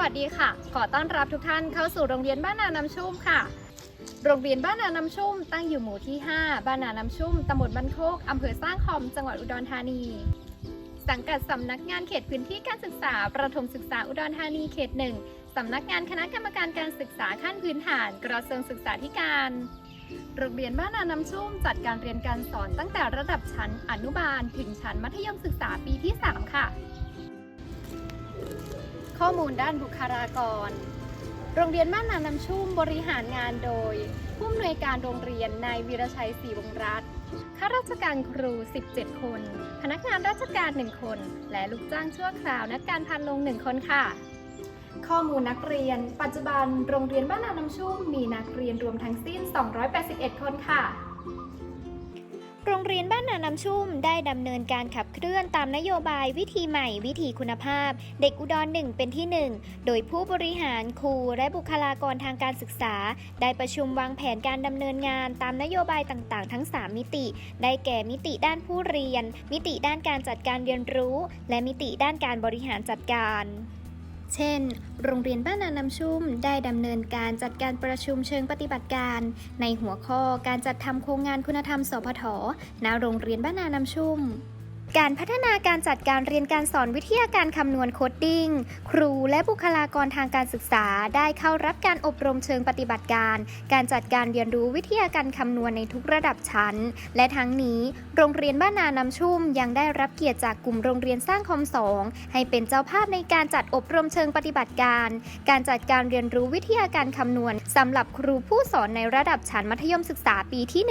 วัสดีค่ะ ขอต้อนรับทุกท่านเข้าสู่โรงเรียนบ้านนาน้ำชุ่มค่ะ โรงเรียนบ้านนาน้ำชุ่มตั้งอยู่หมู่ที่ 5 บ้านนาน้ำชุ่มตำบลบ้านโคกอำเภอสร้างคอม จังหวัดอุดรธานี สังกัดสำนักงานเขตพื้นที่การศึกษา ประถมศึกษาอุดรธานีเขตหนึ่งสำนักงานคณะกรรมการการศึกษาขั้นพื้นฐานกระทรวงศึกษาธิการโรงเรียนบ้านนาน้ำชุ่มจัดการเรียนการสอนตั้งแต่ระดับชั้นอนุบาล ถึงชั้นมัธยมศึกษาปีที่ 3 ค่ะ ข้อมูลด้านบุคลากร โรงเรียนบ้านนาน้ำชุ่มบริหารงานโดย ผู้อำนวยการโรงเรียนนายวีรชัยศรีวงศรัตน์ข้าราชการครู 17 คน พนักงานราชการ 1 คน และลูกจ้างชั่วคราวนักการพันลง 1 คนค่ะ ข้อมูลนักเรียน ปัจจุบันโรงเรียนบ้านนาน้ำชุ่มมีนักเรียนรวมทั้งสิ้น 281 คนค่ะ โรงเรียนบ้านนาน้ำชุ่มได้ดำเนินการขับเคลื่อนตามนโยบายวิธีใหม่วิธีคุณภาพ เด็กอุดรหนึ่งเป็นที่หนึ่งโดยผู้บริหารครูและบุคลากรทางการศึกษา ได้ประชุมวางแผนการดำเนินงานตามนโยบายต่างๆ ทั้ง 3 มิติ ได้แก่มิติด้านผู้เรียน มิติด้านการจัดการเรียนรู้ และมิติด้านการบริหารจัดการ เช่น โรงเรียนบ้านนานำชุ่มได้ดำเนินการจัดการประชุมเชิงปฏิบัติการ ในหัวข้อการจัดทำโครงงานคุณธรรมสพทณโรงเรียนบ้านนานำชุ่ม การพัฒนาการจัดการเรียนการสอนวิทยาการคำนวณโคดดิ้ง ครูและบุคลากรทางการศึกษาได้เข้ารับการอบรมเชิงปฏิบัติการ การจัดการเรียนรู้วิทยาการคำนวณในทุกระดับชั้น และทั้งนี้ โรงเรียนบ้านนาน้ำชุ่มยังได้รับเกียรติจากกลุ่มโรงเรียนสร้างคอมสองให้เป็นเจ้าภาพในการจัดอบรมเชิงปฏิบัติการ การจัดการเรียนรู้วิทยาการคำนวณสำหรับครูผู้สอนในระดับชั้นมัธยมศึกษาปีที่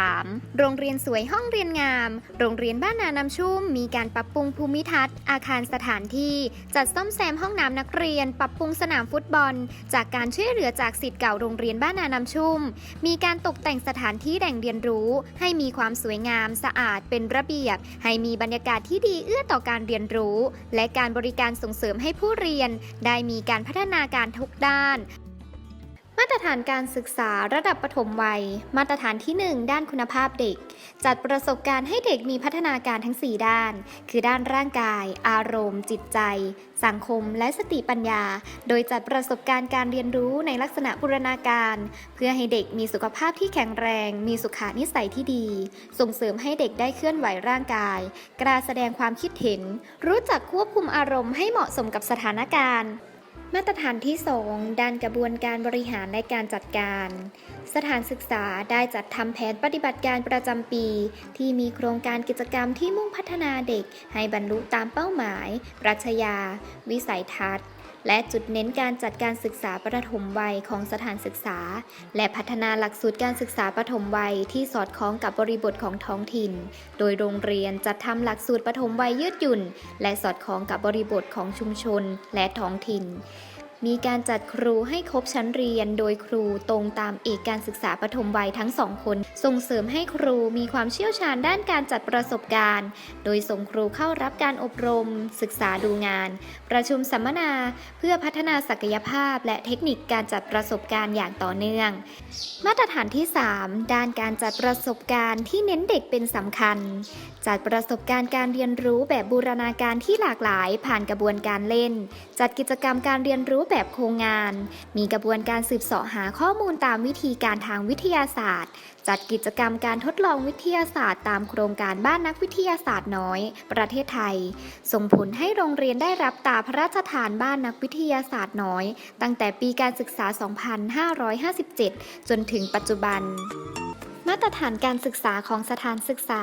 1-3 โรงเรียนสวยห้องเรียนงาม โรงเรียนบ้านนาน้ำชุ่ม มีการปรับปรุงภูมิทัศน์ อาคารสถานที่ จัดซ่อมแซมห้องน้ำนักเรียน ปรับปรุงสนามฟุตบอล จากการช่วยเหลือจากสิทธิ์เก่าโรงเรียนบ้านนาน้ำชุ่ม มีการตกแต่งสถานที่แหล่งเรียนรู้ ให้มีความสวยงาม สะอาด เป็นระเบียบ ให้มีบรรยากาศที่ดีเอื้อต่อการเรียนรู้ และการบริการส่งเสริมให้ผู้เรียน ได้มีการพัฒนาการทุกด้าน มาตรฐานการศึกษาระดับประถมวัย มาตรฐานที่ 1 ด้านคุณภาพเด็ก จัดประสบการณ์ให้เด็กมีพัฒนาการทั้ง 4 ด้าน คือด้านร่างกาย อารมณ์ จิตใจ สังคม และสติปัญญา โดยจัดประสบการณ์การเรียนรู้ในลักษณะบูรณาการ เพื่อให้เด็กมีสุขภาพที่แข็งแรง มีสุขานิสัยที่ดี ส่งเสริมให้เด็กได้เคลื่อนไหวร่างกาย กล้าแสดงความคิดเห็น รู้จักควบคุมอารมณ์ให้เหมาะสมกับสถานการณ์ มาตรฐานที่ 2 ด้านกระบวนการบริหารและการจัดการ สถานศึกษาได้จัดทำแผนปฏิบัติการประจำปี ที่มีโครงการกิจกรรมที่มุ่งพัฒนาเด็ก ให้บรรลุตามเป้าหมาย ปรัชญา วิสัยทัศน์ และจุดเน้นการจัดการศึกษาประถมวัยของสถานศึกษา และพัฒนาหลักสูตรการศึกษาประถมวัยที่สอดคล้องกับบริบทของท้องถิ่น โดยโรงเรียนจัดทำหลักสูตรประถมวัยยืดหยุ่น และสอดคล้องกับบริบทของชุมชนและท้องถิ่น มีการจัดครูให้ครบชั้นเรียน โดยครูตรงตามเอกการศึกษาปฐมวัยทั้งสองคน ส่งเสริมให้ครูมีความเชี่ยวชาญด้านการจัดประสบการณ์ โดยส่งครูเข้ารับการอบรม ศึกษาดูงาน ประชุมสัมมนา เพื่อพัฒนาศักยภาพ และเทคนิคการจัดประสบการณ์อย่างต่อเนื่อง มาตรฐานที่ 3 ด้านการจัดประสบการณ์ที่เน้นเด็กเป็นสำคัญ จัดประสบการณ์การเรียนรู้แบบบูรณาการที่หลากหลาย ผ่านกระบวนการเล่น จัดกิจกรรมการเรียนรู้แบบโครงงาน มีกระบวนการสืบเสาะหาข้อมูลตามวิธีการทางวิทยาศาสตร์ จัดกิจกรรมการทดลองวิทยาศาสตร์ ตามโครงการบ้านนักวิทยาศาสตร์น้อย ประเทศไทย ส่งผลให้โรงเรียนได้รับตาพระราชทานบ้านนักวิทยาศาสตร์น้อย ตั้งแต่ปีการศึกษา 2557 จนถึงปัจจุบัน มาตรฐานการศึกษาของสถานศึกษา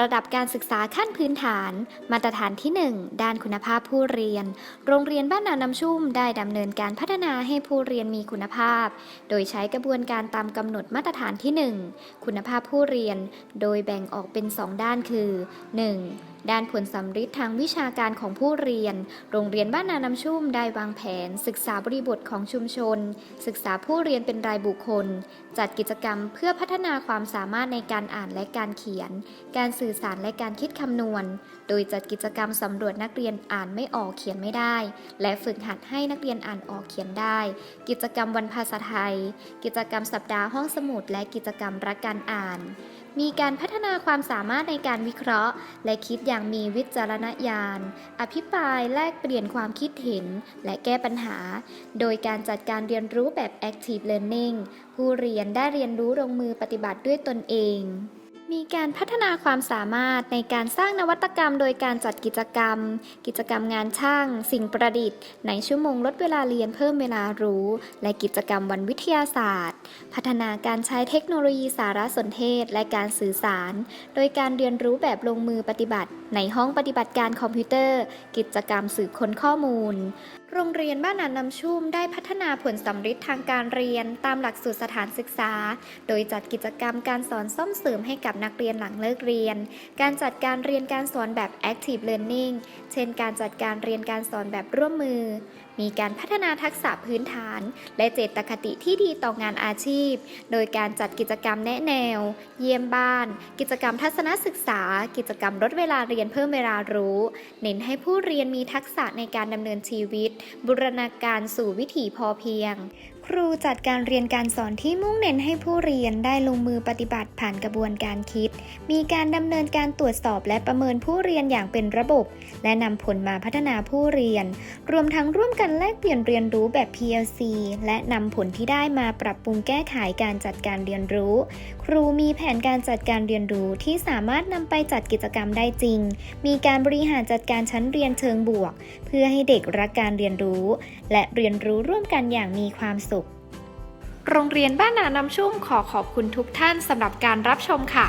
ระดับการศึกษาขั้นพื้นฐาน มาตรฐานที่ 1 ด้านคุณภาพผู้เรียน โรงเรียนบ้านนาน้ำชุ่มได้ดำเนินการพัฒนาให้ผู้เรียนมีคุณภาพ โดยใช้กระบวนการตามกำหนดมาตรฐานที่ 1 คุณภาพผู้เรียน โดยแบ่งออกเป็น 2 ด้านคือ 1. ด้านผลสำฤทธิ์ทางวิชาการของผู้เรียน โรงเรียนบ้านนาน้ำชุ่มได้วางแผน ศึกษาบริบทของชุมชน ศึกษาผู้เรียนเป็นรายบุคคล จัดกิจกรรมเพื่อพัฒนาความความสามารถในการอ่านและการเขียน การสื่อสารและการคิดคำนวณ โดยจัดกิจกรรมสำรวจนักเรียนอ่านไม่ออกเขียนไม่ได้ และฝึกหัดให้นักเรียนอ่านออกเขียนได้ กิจกรรมวันภาษาไทย กิจกรรมสัปดาห์ห้องสมุด และกิจกรรมรักการอ่าน มีการพัฒนาความสามารถในการวิเคราะห์ และคิดอย่างมีวิจารณญาณ อภิปรายแลกเปลี่ยนความคิดเห็น และแก้ปัญหา โดยการจัดการเรียนรู้แบบ active learning ผู้เรียนได้เรียนรู้ลงมือปฏิบัติด้วยตนเองมีการพัฒนาความสามารถในการสร้างนวัตกรรม โดยการจัดกิจกรรม กิจกรรมงานช่าง สิ่งประดิษฐ์ ในชั่วโมงลดเวลาเรียนเพิ่มเวลารู้ และกิจกรรมวันวิทยาศาสตร์ พัฒนาการใช้เทคโนโลยีสารสนเทศและการสื่อสาร โดยการเรียนรู้แบบลงมือปฏิบัติ ในห้องปฏิบัติการคอมพิวเตอร์ กิจกรรมสืบค้นข้อมูล โรงเรียนบ้านนานำชุ่มได้พัฒนาผลสำฤทธิ์ทางการเรียนตามหลักสูตรสถานศึกษา โดยจัดกิจกรรมการสอนซ่อมเสริมให้กับนักเรียนหลังเลิกเรียน การจัดการเรียนการสอนแบบ active learning เช่น การจัดการเรียนการสอนแบบร่วมมือ มีการพัฒนาทักษะพื้นฐาน และเจตคติที่ดีต่องานอาชีพ โดยการจัดกิจกรรมแนะแนว เยี่ยมบ้าน กิจกรรมทัศนศึกษา กิจกรรมลดเวลาเรียนเพิ่มเวลารู้ เน้นให้ผู้เรียนมีทักษะในการดำเนินชีวิตบูรณาการสู่วิถีพอเพียง รูจัดการเรียนการสอนที่มุ่งเน้นให้ผู้เรียนได้ลงมือปฏิบัติผ่านกระบวนการคิด มีการดำเนินการตรวจสอบและประเมินผู้เรียนอย่างเป็นระบบ และนำผลมาพัฒนาผู้เรียน รวมทั้งร่วมกันแลกเปลี่ยนเรียนรู้แบบ PLC และนำผลที่ได้มาปรับปรุงแก้ไขการจัดการเรียนรู้ ครูมีแผนการจัดการเรียนรู้ที่สามารถนำไปจัดกิจกรรมได้จริง มีการบริหารจัดการชั้นเรียนเชิงบวก เพื่อให้เด็กรักการเรียนรู้ และเรียนรู้ร่วมกันอย่างมีความสุข โรงเรียนบ้านนานำชุ่มขอขอบคุณทุกท่านสำหรับการรับชมค่ะ